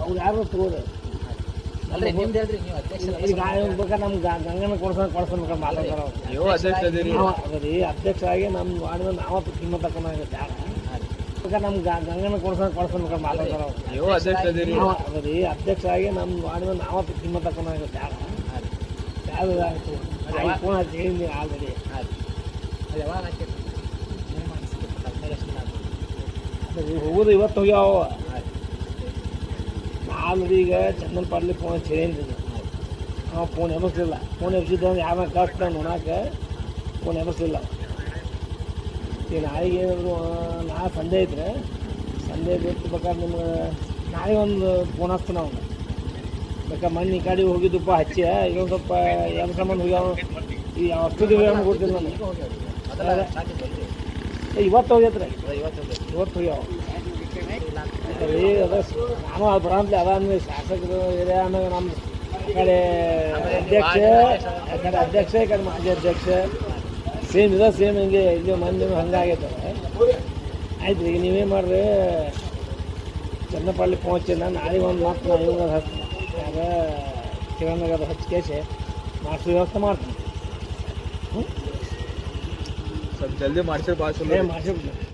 ಅವ್ರು ಯಾರು ತಗೋದು ಅಲ್ರಿ ನಿಮ್ದು ಈಗ ಗಂಗನ ಕೊಡ್ಸೋಣ ಕೊಡ್ಸೋಣ ಮಾತಾಡ್ತಾರ. ನೀವು ಅಧ್ಯಕ್ಷ ಅದೀರಿ ನಾವು ಅಧ್ಯಕ್ಷ ಆಗಿ ನಮ್ಮ ಮಾಡಿದ ಗಂಗನ. ನೀವು ಅಧ್ಯಕ್ಷ ಅದೀರಿ ಅದರಿ ಆಗಿ ನಮ್ಮ ಮಾಡಿದ ಯಾರು ಹೇಳಿದ್ನಿ ಆಲ್ರೆಡಿ ಅದು ಇವತ್ತು ಹೋಗ್ಯಾವ ಆಲ್ರೆಡಿ ಈಗ ಚಂದನ್ ಪಾಡ್ಲಿ ಫೋನ್ ಹಚ್ಚಿ ಹಾಂ ಫೋನ್ ಎಬಸ್ಲಿಲ್ಲ. ಫೋನ್ ಎಬ್ಸಿದ್ದ ಯಾರನ್ನ ಕಷ್ಟ ನೋಡಕ್ಕೆ ಫೋನ್ ಎಮಸ್ಲಿಲ್ಲ ಈಗ ನಾಳೆಗೆ ಏನಾದರೂ ನಾ ಸಂಜೆ ಇದ್ರೆ ಸಂಜೆ ಬೇಕಾದ್ರೆ ನಿಮ್ಗೆ ನಾಳೆ ಒಂದು ಫೋನ್ ಹಚ್ತಾನೆ ಅವ್ನು ಬೇಕಾ ಮಣ್ಣು ಈ ಕಡೆ ಹೋಗಿದ್ದಪ್ಪ ಹಚ್ಚಿ ಈಗ ಒಂದು ಸ್ವಲ್ಪ ಎರಡು ಸಂಬಂಧ ಹೋಗ್ಯಾವ. ಈ ಅಷ್ಟು ದಿವಸ ಕೊಡ್ತೀನಿ ಏ, ಇವತ್ತು ಹೋಗ್ಯತ್ರಿ. ಇವತ್ತು ಹೋಗ್ಯಾವ. ಅಂತ ಅದೇ ನಾನು ಅದು ಬರಂತ್ಲೆ ಅದ ಅಂದ್ರೆ ಶಾಸಕರು ಇದೆ ಆಮೇಲೆ ನಮ್ಮ ಕಡೆ ಅಧ್ಯಕ್ಷ ಆ ಕಡೆ ಅಧ್ಯಕ್ಷ ಈ ಕಡೆ ಮಾಜಿ ಅಧ್ಯಕ್ಷ ಸೇಮ್ ಇದೆ ಸೇಮ್ ಹಿಂಗೆ ಇಲ್ಲಿ ಮಂದಿ ಹಂಗಾಗೈತೆ. ಆಯ್ತು ಈಗ ನೀವೇನು ಮಾಡ್ರಿ? ಚನ್ನಪಳ್ಳಿ ಪೋಚಿಲ್ಲ ನಾಳೆ ಒಂದು ಮಾತು ನಾವು ಇವಾಗ ಹಚ್ತೀನಿ ಆಗ ಕಿರಣಾಗ ಅದು ಹಚ್ಚಿ ಕೇಸಿ ಮಾಡಿಸೋ ವ್ಯವಸ್ಥೆ ಮಾಡ್ತೀನಿ ಸ್ವಲ್ಪ ಜಲ್ದಿ ಮಾಡಿಸಿ ಭಾಳ ಮಾಡಿಸಿಬಿಡ್ತೀನಿ